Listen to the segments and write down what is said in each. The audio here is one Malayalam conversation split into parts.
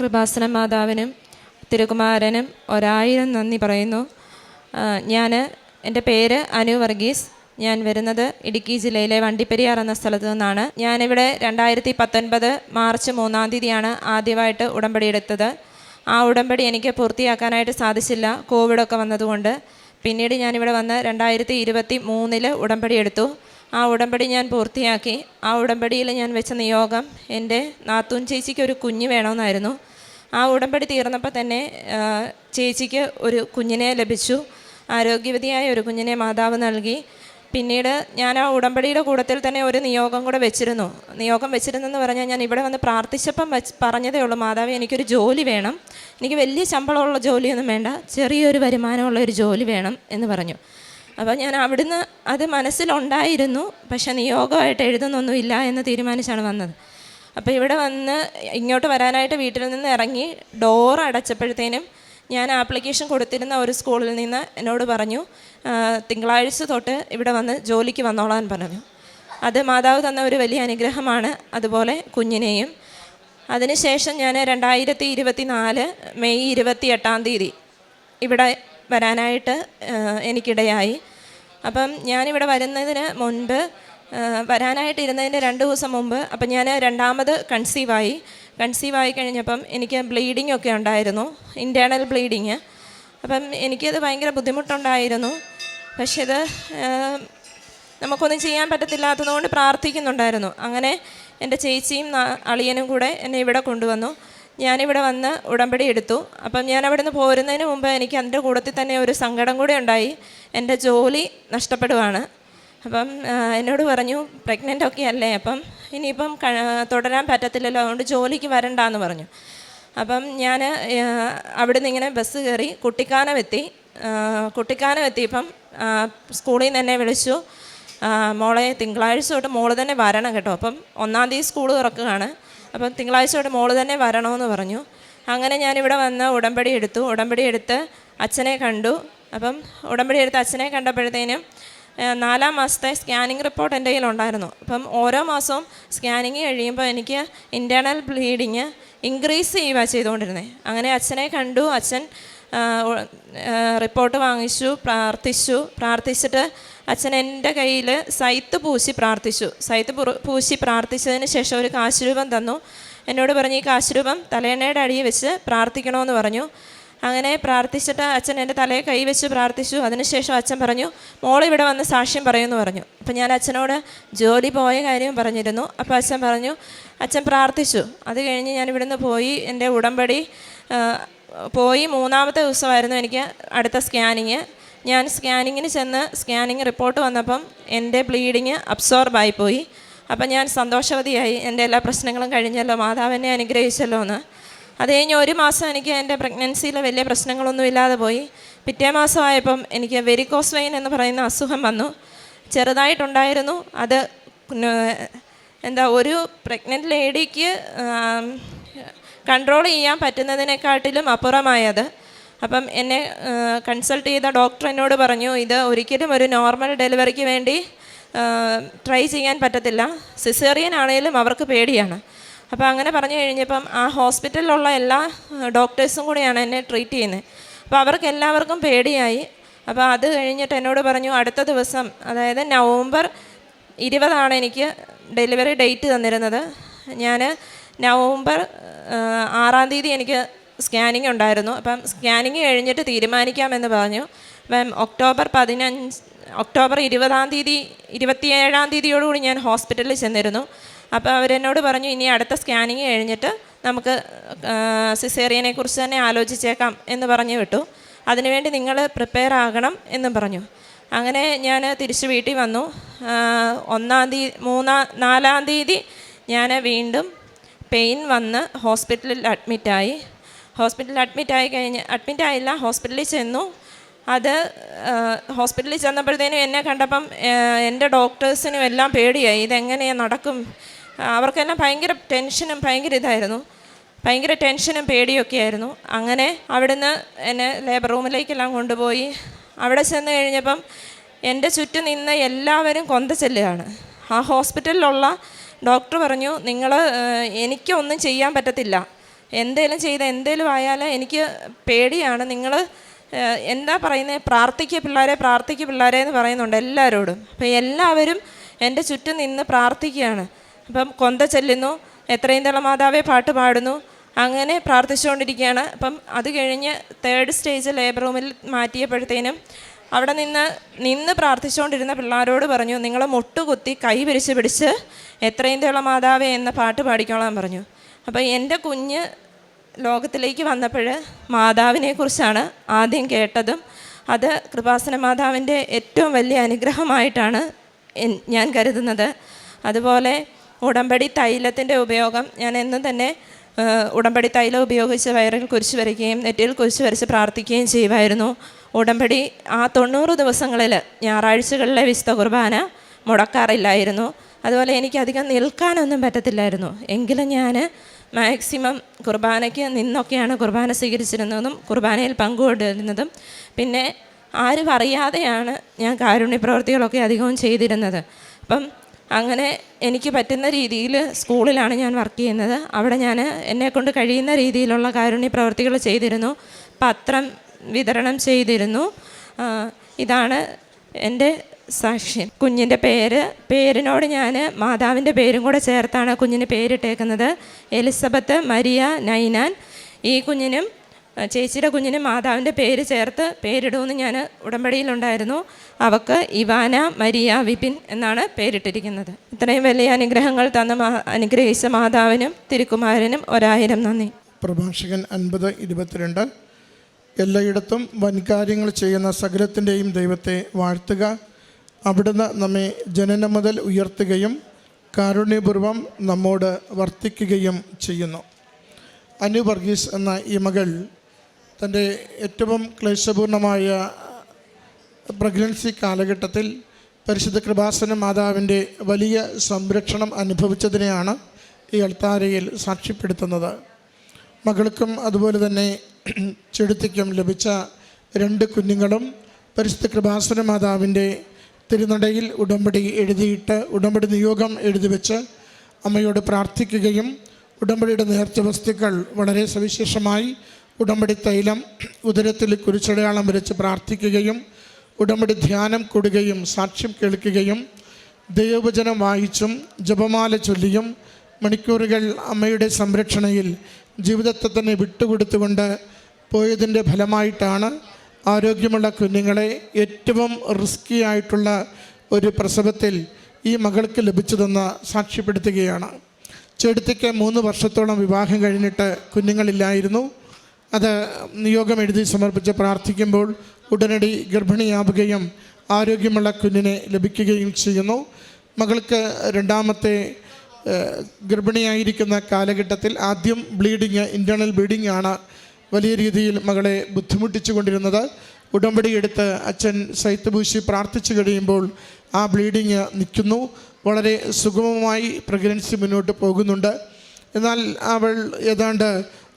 കൃപാസന മാതാവിനും തിരുകുമാരനും ഒരായിരം നന്ദി പറയുന്നു. ഞാൻ എന്റെ പേര് അനു വർഗീസ്. ഞാൻ വരുന്നത് ഇടുക്കി ജില്ലയിലെ വണ്ടിപ്പെരിയാർ എന്ന സ്ഥലത്തു നിന്നാണ്. ഞാനിവിടെ രണ്ടായിരത്തി പത്തൊൻപത് മാർച്ച് മൂന്നാം തീയതിയാണ് ആദ്യമായിട്ട് ഉടമ്പടി എടുത്തത്. ആ ഉടമ്പടി എനിക്ക് പൂർത്തിയാക്കാനായിട്ട് സാധിച്ചില്ല. കോവിഡൊക്കെ വന്നതുകൊണ്ട് പിന്നീട് ഞാനിവിടെ വന്ന് രണ്ടായിരത്തി ഇരുപത്തി മൂന്നിൽ ഉടമ്പടി എടുത്തു. ആ ഉടമ്പടി ഞാൻ പൂർത്തിയാക്കി. ആ ഉടമ്പടിയിൽ ഞാൻ വെച്ച നിയോഗം എന്റെ നാത്തൂൻ ചേച്ചിക്ക് ഒരു കുഞ്ഞ് വേണമെന്നായിരുന്നു. ആ ഉടമ്പടി തീർന്നപ്പോൾ തന്നെ ചേച്ചിക്ക് ഒരു കുഞ്ഞിനെ ലഭിച്ചു. ആരോഗ്യവതിയായ ഒരു കുഞ്ഞിനെ മാതാവ് നൽകി. പിന്നീട് ഞാൻ ആ ഉടമ്പടിയുടെ കൂടത്തിൽ തന്നെ ഒരു നിയോഗം കൂടെ വെച്ചിരുന്നു. നിയോഗം വെച്ചിരുന്നെന്ന് പറഞ്ഞാൽ ഞാൻ ഇവിടെ വന്ന് പ്രാർത്ഥിച്ചപ്പം വെച്ച് പറഞ്ഞതേ ഉള്ളൂ മാതാവ് എനിക്കൊരു ജോലി വേണം. എനിക്ക് വലിയ ശമ്പളമുള്ള ജോലിയൊന്നും വേണ്ട. ചെറിയൊരു വരുമാനമുള്ള ഒരു ജോലി വേണം എന്ന് പറഞ്ഞു. അപ്പോൾ ഞാൻ അവിടുന്ന് അത് മനസ്സിലുണ്ടായിരുന്നു. പക്ഷേ നിയോഗമായിട്ട് എഴുതുന്നൊന്നുമില്ല എന്ന് തീരുമാനിച്ചാണ് വന്നത്. അപ്പോൾ ഇവിടെ വന്ന് ഇങ്ങോട്ട് വരാനായിട്ട് വീട്ടിൽ നിന്ന് ഇറങ്ങി ഡോർ അടച്ചപ്പോഴത്തേനും ഞാൻ ആപ്ലിക്കേഷൻ കൊടുത്തിരുന്ന ഒരു സ്കൂളിൽ നിന്ന് എന്നോട് പറഞ്ഞു "ആ, തിങ്കളാഴ്ച തൊട്ട് ഇവിടെ വന്ന് ജോലിക്ക് വന്നോളാൻ പറഞ്ഞു. അത് മാതാവ് തന്ന ഒരു വലിയ അനുഗ്രഹമാണ് അതുപോലെ കുഞ്ഞിനെയും. അതിനുശേഷം ഞാൻ രണ്ടായിരത്തി ഇരുപത്തി നാല് മെയ് ഇരുപത്തി എട്ടാം തീയതി ഇവിടെ വരാനായിട്ട് എനിക്കിടയായി. അപ്പം ഞാനിവിടെ വരുന്നതിന് മുൻപ് ആ, വരാനായിട്ടിരുന്നതിന്റെ രണ്ട് ദിവസം മുമ്പ് അപ്പം ഞാൻ രണ്ടാമത് കൺസീവായി. കൺസീവായി കഴിഞ്ഞപ്പം എനിക്ക് ബ്ലീഡിംഗ് ഒക്കെ ഉണ്ടായിരുന്നു ഇന്റേർണൽ ബ്ലീഡിങ് അപ്പം എനിക്കത് ഭയങ്കര ബുദ്ധിമുട്ടുണ്ടായിരുന്നു. പക്ഷേ ഇത് നമുക്കൊന്നും ചെയ്യാൻ പറ്റത്തില്ലാത്തതുകൊണ്ട് പ്രാർത്ഥിക്കുന്നുണ്ടായിരുന്നു. അങ്ങനെ എന്റെ ചേച്ചിയും അളിയനും കൂടെ എന്നെ ഇവിടെ കൊണ്ടുവന്നു. ഞാനിവിടെ വന്ന് ഉടമ്പടി എടുത്തു. അപ്പം ഞാൻ അവിടെ നിന്ന് പോരുന്നതിന് മുമ്പ് എനിക്ക് അതിന്റെ കൂട്ടത്തിൽ തന്നെ ഒരു സങ്കടം കൂടെ ഉണ്ടായി. എന്റെ ജോലി നഷ്ടപ്പെടുവാണ്. അപ്പം എന്നോട് പറഞ്ഞു പ്രഗ്നന്റ് ഒക്കെ അല്ലേ? അപ്പം ഇനിയിപ്പം തുടരാൻ പറ്റത്തില്ലല്ലോ അതുകൊണ്ട് ജോലിക്ക് വരണ്ടെന്ന് പറഞ്ഞു. അപ്പം ഞാൻ അവിടെ നിന്ന് ഇങ്ങനെ ബസ് കയറി കുട്ടിക്കാനം എത്തി. കുട്ടിക്കാനം എത്തിയപ്പം സ്കൂളിൽ നിന്ന് എന്നെ വിളിച്ചു. മോളെ തിങ്കളാഴ്ച തൊട്ട് മോൾ തന്നെ വരണം കേട്ടോ. അപ്പം ഒന്നാം തീയതി സ്കൂൾ തുറക്കുകയാണ്. അപ്പം തിങ്കളാഴ്ച തൊട്ട് മോൾ തന്നെ വരണമെന്ന് പറഞ്ഞു. അങ്ങനെ ഞാനിവിടെ വന്ന് ഉടമ്പടി എടുത്തു. ഉടമ്പടി എടുത്ത് അച്ഛനെ കണ്ടു. അപ്പം ഉടമ്പടി എടുത്ത് അച്ഛനെ കണ്ടപ്പോഴത്തേനും നാലാം മാസത്തെ സ്കാനിങ് റിപ്പോർട്ട് എന്റെ കയ്യിലുണ്ടായിരുന്നു. അപ്പം ഓരോ മാസവും സ്കാനിങ് കഴിയുമ്പോൾ എനിക്ക് ഇന്റേർണൽ ബ്ലീഡിങ് ഇൻക്രീസ് ചെയ്യുക ചെയ്തുകൊണ്ടിരുന്നത് അങ്ങനെ അച്ഛനെ കണ്ടു. അച്ഛൻ റിപ്പോർട്ട് വാങ്ങിച്ചു പ്രാർത്ഥിച്ചു. പ്രാർത്ഥിച്ചിട്ട് അച്ഛൻ എന്റെ കയ്യിൽ സൈത്ത് പൂശി പ്രാർത്ഥിച്ചു. സൈത്ത് പൂശി പ്രാർത്ഥിച്ചതിന് ശേഷം ഒരു കാശുരൂപം തന്നു. എന്നോട് പറഞ്ഞു ഈ കാശുരൂപം തലേണയുടെ അടിയിൽ വെച്ച് പ്രാർത്ഥിക്കണമെന്ന് പറഞ്ഞു. അങ്ങനെ പ്രാർത്ഥിച്ചിട്ട് അച്ഛൻ എന്റെ തലയെ കൈവച്ച് പ്രാർത്ഥിച്ചു. അതിനുശേഷം അച്ഛൻ പറഞ്ഞു മോൾ ഇവിടെ വന്ന് സാക്ഷ്യം പറയുമെന്ന് പറഞ്ഞു. അപ്പം ഞാൻ അച്ഛനോട് ജോലി പോയ കാര്യം പറഞ്ഞിരുന്നു. അപ്പോൾ അച്ഛൻ പറഞ്ഞു അച്ഛൻ പ്രാർത്ഥിച്ചു. അത് കഴിഞ്ഞ് ഞാൻ ഇവിടുന്ന് പോയി എന്റെ ഉടമ്പടി പോയി മൂന്നാമത്തെ ദിവസമായിരുന്നു എനിക്ക് അടുത്ത സ്കാനിങ്. ഞാൻ സ്കാനിങ്ങിന് ചെന്ന് സ്കാനിങ് റിപ്പോർട്ട് വന്നപ്പം എന്റെ ബ്ലീഡിങ് അബ്സോർബായി പോയി അപ്പം ഞാൻ സന്തോഷവതിയായി. എന്റെ എല്ലാ പ്രശ്നങ്ങളും കഴിഞ്ഞല്ലോ. മാതാവിനെ അനുഗ്രഹിച്ചല്ലോ എന്ന് അത് കഴിഞ്ഞ് ഒരു മാസം എനിക്ക് എന്റെ പ്രഗ്നൻസിയിൽ വലിയ പ്രശ്നങ്ങളൊന്നും ഇല്ലാതെ പോയി. പിറ്റേ മാസമായപ്പം എനിക്ക് വെരിക്കോസ് വെയിൻ എന്ന് പറയുന്ന അസുഖം വന്നു. ചെറുതായിട്ടുണ്ടായിരുന്നു. അത് എന്താ ഒരു പ്രഗ്നന്റ് ലേഡിക്ക് കൺട്രോൾ ചെയ്യാൻ പറ്റുന്നതിനെക്കാട്ടിലും അപ്പുറമായത്. അപ്പം എന്നെ കൺസൾട്ട് ചെയ്ത ഡോക്ടർ എന്നോട് പറഞ്ഞു ഇത് ഒരിക്കലും ഒരു നോർമൽ ഡെലിവറിക്ക് വേണ്ടി ട്രൈ ചെയ്യാൻ പറ്റത്തില്ല. സിസേറിയൻ ആണെങ്കിലും അവർക്ക് പേടിയാണ്. അപ്പോൾ അങ്ങനെ പറഞ്ഞു കഴിഞ്ഞപ്പം ആ ഹോസ്പിറ്റലിലുള്ള എല്ലാ ഡോക്ടേഴ്സും കൂടിയാണ് എന്നെ ട്രീറ്റ് ചെയ്യുന്നത്. അപ്പോൾ അവർക്ക് എല്ലാവർക്കും പേടിയായി. അപ്പോൾ അത് കഴിഞ്ഞിട്ട് എന്നോട് പറഞ്ഞു അടുത്ത ദിവസം അതായത് നവംബർ ഇരുപതാണ് എനിക്ക് ഡെലിവറി ഡേറ്റ് തന്നിരുന്നത്. ഞാൻ നവംബർ ആറാം തീയതി എനിക്ക് സ്കാനിങ് ഉണ്ടായിരുന്നു. അപ്പം സ്കാനിങ് കഴിഞ്ഞിട്ട് തീരുമാനിക്കാമെന്ന് പറഞ്ഞു. അപ്പം ഒക്ടോബർ പതിനഞ്ച് ഒക്ടോബർ ഇരുപതാം തീയതി ഇരുപത്തിയേഴാം തീയതിയോടുകൂടി ഞാൻ ഹോസ്പിറ്റലിൽ ചെന്നിരുന്നു. അപ്പോൾ അവരെന്നോട് പറഞ്ഞു ഇനി അടുത്ത സ്കാനിങ് കഴിഞ്ഞിട്ട് നമുക്ക് സിസേറിയനെ കുറിച്ച് തന്നെ ആലോചിച്ചേക്കാം എന്ന് പറഞ്ഞു വിട്ടു. അതിനുവേണ്ടി നിങ്ങൾ പ്രിപ്പയർ ആകണം എന്നും പറഞ്ഞു. അങ്ങനെ ഞാൻ തിരിച്ച് വീട്ടിൽ വന്നു. ഒന്നാം തീയതി മൂന്നാം നാലാം തീയതി ഞാൻ വീണ്ടും പെയിൻ വന്ന് ഹോസ്പിറ്റലിൽ അഡ്മിറ്റായി ഹോസ്പിറ്റലിൽ അഡ്മിറ്റായി കഴിഞ്ഞ് അഡ്മിറ്റായില്ല ഹോസ്പിറ്റലിൽ ചെന്നു. അത് ഹോസ്പിറ്റലിൽ ചെന്നപ്പോഴത്തേനും എന്നെ കണ്ടപ്പം എന്റെ ഡോക്ടേഴ്സിനും എല്ലാം പേടിയായി. ഇതെങ്ങനെയാണ് നടക്കും? അവർക്കെല്ലാം ഭയങ്കര ടെൻഷനും ഭയങ്കര ഇതായിരുന്നു. ഭയങ്കര ടെൻഷനും പേടിയൊക്കെ ആയിരുന്നു അങ്ങനെ അവിടുന്ന് എന്നെ ലേബർ റൂമിലേക്കെല്ലാം കൊണ്ടുപോയി. അവിടെ ചെന്ന് കഴിഞ്ഞപ്പം എന്റെ ചുറ്റും നിന്ന് എല്ലാവരും കൊന്ത ചെല്ലുകയാണ്. ആ ഹോസ്പിറ്റലിലുള്ള ഡോക്ടർ പറഞ്ഞു നിങ്ങൾ എനിക്കൊന്നും ചെയ്യാൻ പറ്റത്തില്ല. എന്തേലും ചെയ്ത് എന്തേലും ആയാൽ എനിക്ക് പേടിയാണ്. നിങ്ങൾ എന്താ പറയുന്നത് പ്രാർത്ഥിക്കുക പിള്ളേരെ പ്രാർത്ഥിക്കുക പിള്ളേരെ എന്ന് പറയുന്നുണ്ട് എല്ലാവരോടും. അപ്പോൾ എല്ലാവരും എന്റെ ചുറ്റും നിന്ന് പ്രാർത്ഥിക്കുകയാണ്. അപ്പം കൊന്ത ചെല്ലുന്നു എത്രയും തള മാതാവേ പാട്ട് പാടുന്നു അങ്ങനെ പ്രാർത്ഥിച്ചുകൊണ്ടിരിക്കുകയാണ്. അപ്പം അത് കഴിഞ്ഞ് തേർഡ് സ്റ്റേജ് ലേബർ റൂമിൽ മാറ്റിയപ്പോഴത്തേനും അവിടെ നിന്ന് നിന്ന് പ്രാർത്ഥിച്ചുകൊണ്ടിരുന്ന പിള്ളേരോട് പറഞ്ഞു നിങ്ങൾ മുട്ടുകുത്തി കൈ പിരിച്ച് പിടിച്ച് എത്രയും തേള മാതാവേ എന്ന പാട്ട് പാടിക്കോളാൻ പറഞ്ഞു. അപ്പോൾ എന്റെ കുഞ്ഞ് ലോകത്തിലേക്ക് വന്നപ്പോൾ മാതാവിനെക്കുറിച്ചാണ് ആദ്യം കേട്ടതും അത് കൃപാസന മാതാവിന്റെ ഏറ്റവും വലിയ അനുഗ്രഹമായിട്ടാണ് ഞാൻ കരുതുന്നത്. അതുപോലെ ഉടമ്പടി തൈലത്തിന്റെ ഉപയോഗം. ഞാൻ എന്നും തന്നെ ഉടമ്പടി തൈലം ഉപയോഗിച്ച് വയറിൽ കുരിശ് വരയ്ക്കുകയും നെറ്റിയിൽ കുരിശ് വരച്ച് പ്രാർത്ഥിക്കുകയും ചെയ്യുമായിരുന്നു. ഉടമ്പടി ആ തൊണ്ണൂറ് ദിവസങ്ങളിൽ ഞായറാഴ്ചകളിലെ വിശുദ്ധ കുർബാന മുടക്കാറില്ലായിരുന്നു. അതുപോലെ എനിക്കധികം നിൽക്കാനൊന്നും പറ്റത്തില്ലായിരുന്നു. എങ്കിലും ഞാൻ മാക്സിമം കുർബാനയ്ക്ക് നിന്നൊക്കെയാണ് കുർബാന സ്വീകരിച്ചിരുന്നതും കുർബാനയിൽ പങ്കുകൊണ്ടിരുന്നതും. പിന്നെ ആരും അറിയാതെയാണ് ഞാൻ കാരുണ്യ പ്രവർത്തികളൊക്കെ അധികവും ചെയ്തിരുന്നത്. അപ്പം അങ്ങനെ എനിക്ക് പറ്റുന്ന രീതിയിൽ സ്കൂളിലാണ് ഞാൻ വർക്ക് ചെയ്യുന്നത്. അവിടെ ഞാൻ എന്നെക്കൊണ്ട് കഴിയുന്ന രീതിയിലുള്ള കാരുണ്യ പ്രവർത്തികൾ ചെയ്തിരുന്നു. പത്രം വിതരണം ചെയ്തിരുന്നു. ഇതാണ് എന്റെ സാക്ഷ്യം. കുഞ്ഞിന്റെ പേര് പേരിനോട് ഞാൻ മാതാവിന്റെ പേരും കൂടെ ചേർത്താണ് കുഞ്ഞിന് പേരിട്ടേക്കുന്നത്. Elizabeth Maria Ninan. ഈ കുഞ്ഞിനും ചേച്ചിയുടെ കുഞ്ഞിന് മാതാവിന്റെ പേര് ചേർത്ത് പേരിടുമെന്ന് ഞാൻ ഉടമ്പടിയിലുണ്ടായിരുന്നു. അവക്ക് ഇവാന മരിയ വിപിൻ എന്നാണ് പേരിട്ടിരിക്കുന്നത്. ഇത്രയും വലിയ അനുഗ്രഹങ്ങൾ തന്ന അനുഗ്രഹിച്ച മാതാവിനും തിരുക്കുമാരനും ഒരായിരം നന്ദി. പ്രഭാഷകൻ അൻപത് ഇരുപത്തിരണ്ട്. എല്ലായിടത്തും വൻകാര്യങ്ങൾ ചെയ്യുന്ന സകലത്തിന്റെയും ദൈവത്തെ വാഴ്ത്തുക. അവിടുന്ന് നമ്മെ ജനനം മുതൽ ഉയർത്തുകയും കാരുണ്യപൂർവം നമ്മോട് വർത്തിക്കുകയും ചെയ്യുന്നു. അനു വർഗീസ് എന്ന ഈ മകൾ തന്റെ ഏറ്റവും ക്ലേശപൂർണമായ പ്രഗ്നൻസി കാലഘട്ടത്തിൽ പരിശുദ്ധ കൃപാസന മാതാവിന്റെ വലിയ സംരക്ഷണം അനുഭവിച്ചതിനെയാണ് ഈ അൾത്താരയിൽ സാക്ഷ്യപ്പെടുത്തുന്നത്. മകൾക്കും അതുപോലെ തന്നെ ചെടുത്തിക്കും ലഭിച്ച രണ്ട് കുഞ്ഞുങ്ങളും പരിശുദ്ധ കൃപാസന മാതാവിന്റെ തിരുനടയിൽ ഉടമ്പടി എഴുതിയിട്ട് ഉടമ്പടി നിയോഗം എഴുതി വെച്ച് അമ്മയോട് പ്രാർത്ഥിക്കുകയും ഉടമ്പടിയുടെ നേർച്ച വസ്തുക്കൾ വളരെ സവിശേഷമായി ഉടമ്പടി തൈലം ഉദരത്തിൽ കുരിച്ചടയാളം വരച്ച് പ്രാർത്ഥിക്കുകയും ഉടമ്പടി ധ്യാനം കൊടുകയും സാക്ഷ്യം കേൾക്കുകയും ദൈവവചനം വായിച്ചും ജപമാല ചൊല്ലിയും മണിക്കൂറുകൾ അമ്മയുടെ സംരക്ഷണയിൽ ജീവിതത്തെ തന്നെ വിട്ടുകൊടുത്തുകൊണ്ട് പോയതിന്റെ ഫലമായിട്ടാണ് ആരോഗ്യമുള്ള കുഞ്ഞുങ്ങളെ ഏറ്റവും റിസ്കി ആയിട്ടുള്ള ഒരു പ്രസവത്തിൽ ഈ മകൾക്ക് ലഭിച്ചതെന്ന് സാക്ഷ്യപ്പെടുത്തുകയാണ്. ചെടുത്തിക്ക് മൂന്ന് വർഷത്തോളം വിവാഹം കഴിഞ്ഞിട്ട് കുഞ്ഞുങ്ങളില്ലായിരുന്നു. അത് നിയോഗം എഴുതി സമർപ്പിച്ച് പ്രാർത്ഥിക്കുമ്പോൾ ഉടനടി ഗർഭിണിയാവുകയും ആരോഗ്യമുള്ള കുഞ്ഞിനെ ലഭിക്കുകയും ചെയ്യുന്നു. മകൾക്ക് രണ്ടാമത്തെ ഗർഭിണിയായിരിക്കുന്ന കാലഘട്ടത്തിൽ ആദ്യം ബ്ലീഡിങ് ഇന്റേർണൽ ബ്ലീഡിംഗ് ആണ് വലിയ രീതിയിൽ മകളെ ബുദ്ധിമുട്ടിച്ചു കൊണ്ടിരുന്നത് ഉടമ്പടി എടുത്ത് അച്ഛൻ സൈത്തഭൂശി പ്രാർത്ഥിച്ചു കഴിയുമ്പോൾ ആ ബ്ലീഡിങ് നിൽക്കുന്നു. വളരെ സുഗമമായി പ്രഗ്നൻസി മുന്നോട്ട് പോകുന്നുണ്ട്. എന്നാൽ അവൾ ഏതാണ്ട്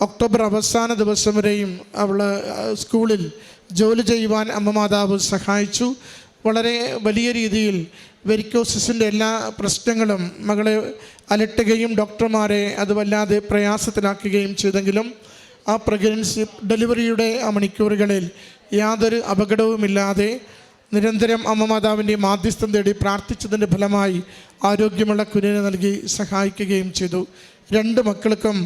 ഒക്ടോബർ അവസാന ദിവസം വരെയും അവൾ സ്കൂളിൽ ജോലി ചെയ്യുവാൻ അമ്മ മാതാവ് സഹായിച്ചു. വളരെ വലിയ രീതിയിൽ വെരിക്കോസിന്റെ എല്ലാ പ്രശ്നങ്ങളും മകളെ അലട്ടുകയും ഡോക്ടർമാരെ അത് വല്ലാതെ പ്രയാസത്തിലാക്കുകയും ചെയ്തെങ്കിലും ആ പ്രഗ്നൻസി ഡെലിവറിയുടെ ആ മണിക്കൂറുകളിൽ യാതൊരു അപകടവുമില്ലാതെ നിരന്തരം അമ്മ മാതാവിന്റെ മാധ്യസ്ഥം തേടി പ്രാർത്ഥിച്ചതിന്റെ ഫലമായി ആരോഗ്യമുള്ള കുഞ്ഞിനെ നൽകി സഹായിക്കുകയും ചെയ്തു. രണ്ട് മക്കൾക്കും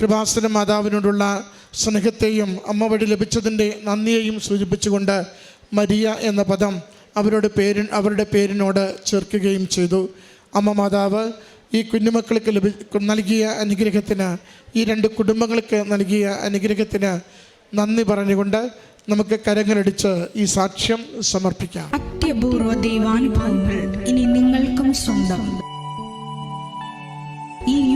കൃപാസന മാതാവിനോടുള്ള സ്നേഹത്തെയും അമ്മ വഴി ലഭിച്ചതിന്റെ നന്ദിയെയും സൂചിപ്പിച്ചുകൊണ്ട് മരിയ എന്ന പദം അവരുടെ പേരി അവരുടെ പേരിനോട് ചേർക്കുകയും ചെയ്തു. അമ്മ മാതാവ് ഈ കുഞ്ഞുമക്കൾക്ക് ലഭി നൽകിയ അനുഗ്രഹത്തിന് ഈ രണ്ട് കുടുംബങ്ങൾക്ക് നൽകിയ അനുഗ്രഹത്തിന് നന്ദി പറഞ്ഞുകൊണ്ട് നമുക്ക് കരങ്ങളടിച്ച് ഈ സാക്ഷ്യം സമർപ്പിക്കാം. അത്യപൂർവ ദൈവാനുഭവങ്ങൾ ഇനി നിങ്ങൾക്കും സ്വന്തം. ഈ